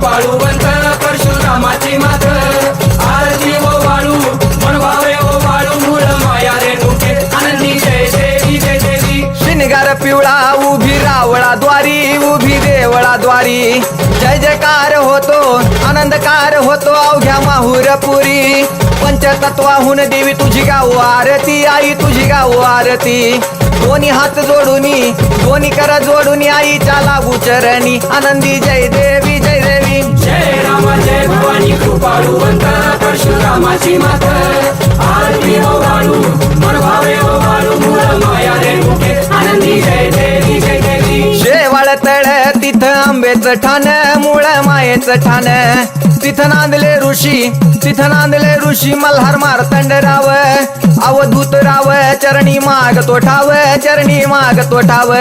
भवानी कृपाळूवंत परशुरामाची मात. आरती ओ वाळू मन भावे ओ वाळू मूळ माया रे रेणुके आनंदी जय देवी जय देवी शिनगार पिवळा उभी रावळा द्वारी उभी देवळा द्वारी. जय जयकार होतो आनंदकार होतो अवघ्या माहुरपुरी. पंचतत्वाहून देवी तुझी गाव आरती आई तुझी गाव आरती. दोन्ही हात जोडूनी दोन्ही कर जोडून आईच्या लागू चरणी. आनंदी जय देवी परशुरामाची मात आरती हो वाळू मन भावे हो ओ वाळू मूळ माया रे मुखे. आनंदी जय देवी जय देवी शेवाळ तळ तिथं आंबेचं ठाण मूळ मायेचं ठाण. तिथं नांदले ऋषी तिथं नांदले ऋषी मल्हार मारतंड राव. अवधूत राव चरणी माग तो ठाव चरणी माग तो ठाव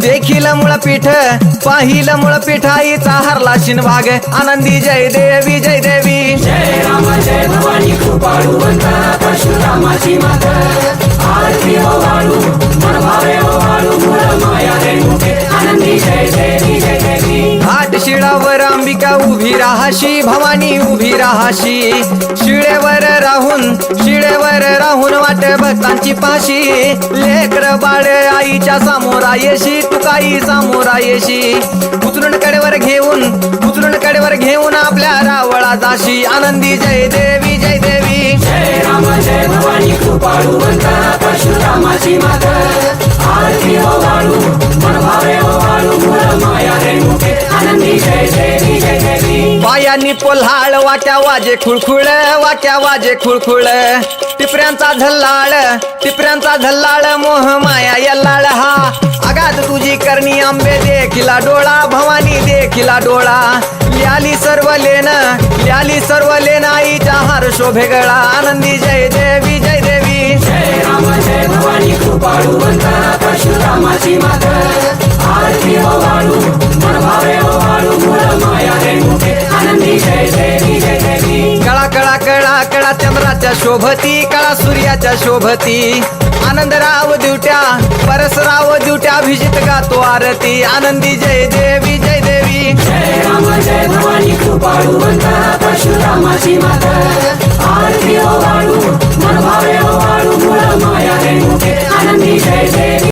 देखील मुळ पीठ पाहिलं मुळ पिठाईचा हरला शिन भाग आनंदी जय देवी जय देवी. भवानी कृपाळूवंत परशुरामाची माता. आरती ओ वाळू मन भावे ओ वाळू मूळ माया रेणुके आनंदी जय जय जय. देवी घाट शिळावर अंबिका उभी राहाशी भवानी उभी राहाशी. शिळेवर राहून शिळेवर राहून वाट भक्तांची पाशी. लेकर बाळ आईच्या सामोरा येशी तुकाई सामोरा येशी उचलून कडेवर घेऊन उचलून कडेवर घेऊन आपल्या रावळा जाशी. आनंदी जय देवी. वाळूवंत परशुरामाची मात आरती हो वाळू मनभावे हो वाळू मूळ माया रेणुके आनंदी जय जय जय जय पायांनी पोल्हाळ वाट्या वाजे खुळखुळ वाट्या वाजे खुळखुळ. टिपऱ्यांचा झल्लाळ टिपऱ्यांचा झल्लाळ मोह माया यल्लाळ. हा आगात तुझी करणी आंबे देखिला डोळा भवानी देखिला डोळा. ल्याली सर्व लेन ल्याली सर्व लेन आईच्या हार शोभेगळा. आनंदी जय देवी जय देवी भवानी कृपाळूवंत परशुरामाची मात आरती ओ वाळू मनभावे ओ वाळू मूळ माया रेणुके आनंदी जय देवी जय देवी कळा कळा कळा कळा चंद्राच्या शोभती कळा सूर्याच्या शोभती. आनंदराव दिवट्या परसराव दिवट्या अभिजित गातो आरती. आनंदी जय देवी जय देवी. जय राम जय भवानी कृपाळूवंत परशुरामाची माता.